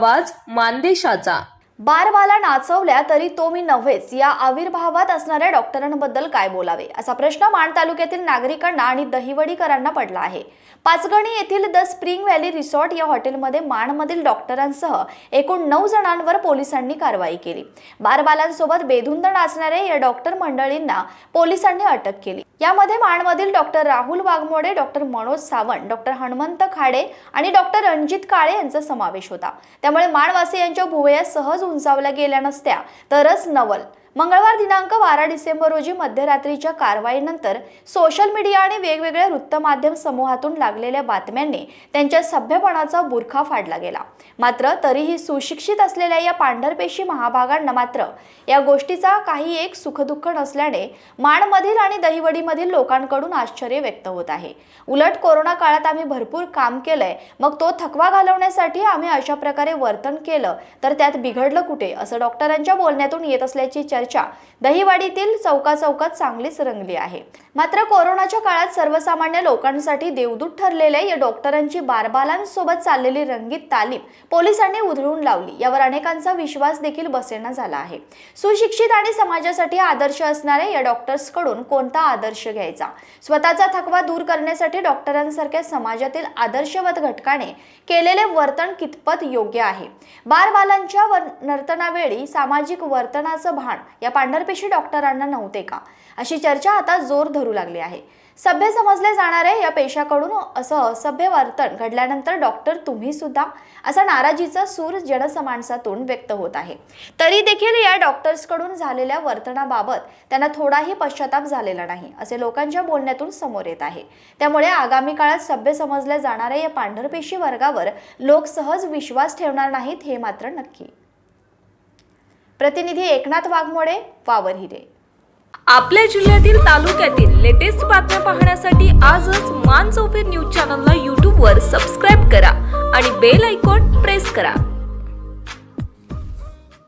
आवाज मानदेशाचा. बारबाला नाचवल्या तरी तो मी नव्हेच. या आविर्भावात असणाऱ्या डॉक्टरांबद्दल काय बोलावे? असा प्रश्न माण तालुक्यातील नागरिकांना आणि दहिवडीकरांना पडला आहे. पाचगणी येथील द स्प्रिंग व्हॅली रिसॉर्ट या हॉटेलमध्ये माणमधील डॉक्टरांसह एकूण नऊ जणांवर पोलिसांनी कारवाई केली. बारबालांसोबत बेधुंद नाचणाऱ्या या डॉक्टर मंडळींना पोलिसांनी अटक केली. यामध्ये माणमधील doctor Rahul Waghmode doctor Manoj Sawant doctor Hanumant Khade आणि डॉक्टर रणजित काळे यांचा समावेश होता. त्यामुळे माणवासी यांच्या भुवया सहज उंचावल्या गेल्या नसत्या तरच नवल. मंगळवार दिनांक बारा डिसेंबर रोजी मध्यरात्रीच्या कारवाईनंतर सोशल मीडिया आणि वेगवेगळ्या वृत्तमाध्यम समूहातून लागलेल्या बातम्यांनी त्यांच्या सभ्यपणाचा बुरखा फाडला गेला. मात्र तरीही सुशिक्षित असलेल्या या पांढरपेशी महाभागांना मात्र या गोष्टीचा काही एक सुखदुःख नसल्याने माणमधील आणि दहिवडीमधील लोकांकडून आश्चर्य व्यक्त होत आहे. उलट कोरोना काळात आम्ही भरपूर काम केलंय मग तो थकवा घालवण्यासाठी आम्ही अशा प्रकारे वर्तन केलं तर त्यात बिघडलं कुठे असं डॉक्टरांच्या बोलण्यातून येत असल्याची चर्चा दहिवाडीतील चौका चौकात चांगलीच रंगली आहे. मात्र कोरोनाच्या काळात सर्वसामान्य लोकांसाठी देवदूत ठरलेल्या या डॉक्टरांची बारबालांसोबत चाललेली रंगीत तालीम पोलिसांनी उधळून लावली. यावर अनेकांचा विश्वास देखील बसेना झाला आहे. सुशिक्षित आणि समाजासाठी आदर्श असणाऱ्या या डॉक्टर्सकडून कोणता आदर्श घ्यायचा? स्वतःचा थकवा दूर करण्यासाठी डॉक्टरांसारख्या समाजातील आदर्शवत घटकाने केलेले वर्तन कितपत योग्य आहे? बारबालांच्या वर नर्तनावेळी सामाजिक वर्तनाचं भान या पांढरपेशी डॉक्टरांना नव्हते का? अशी चर्चा आता जोर धरू लागली आहे. सभ्य समजले जाणारे या पेशाकडून असं असभ्य वर्तन घडल्यानंतर डॉक्टर तुम्ही सुद्धा असा नाराजीचा सूर जनसमानसातून व्यक्त होत आहे. तरी देखील या डॉक्टर्सकडून झालेल्या वर्तनाबाबत त्यांना थोडाही पश्चाताप झालेला नाही असे लोकांच्या बोलण्यातून समोर येत आहे. त्यामुळे आगामी काळात सभ्य समजल्या जाणाऱ्या या पांढरपेशी वर्गावर लोक सहज विश्वास ठेवणार नाहीत हे मात्र नक्की. प्रतिनिधी एकनाथ वाघमोडे वावर हिरे. आपल्या जिल्ह्यातील तालुक्यातील लेटेस्ट बातम्या पाहण्यासाठी आजच मान चौफेर न्यूज चॅनलला यूट्यूबवर सबस्क्राईब करा आणि बेल आयकॉन प्रेस करा.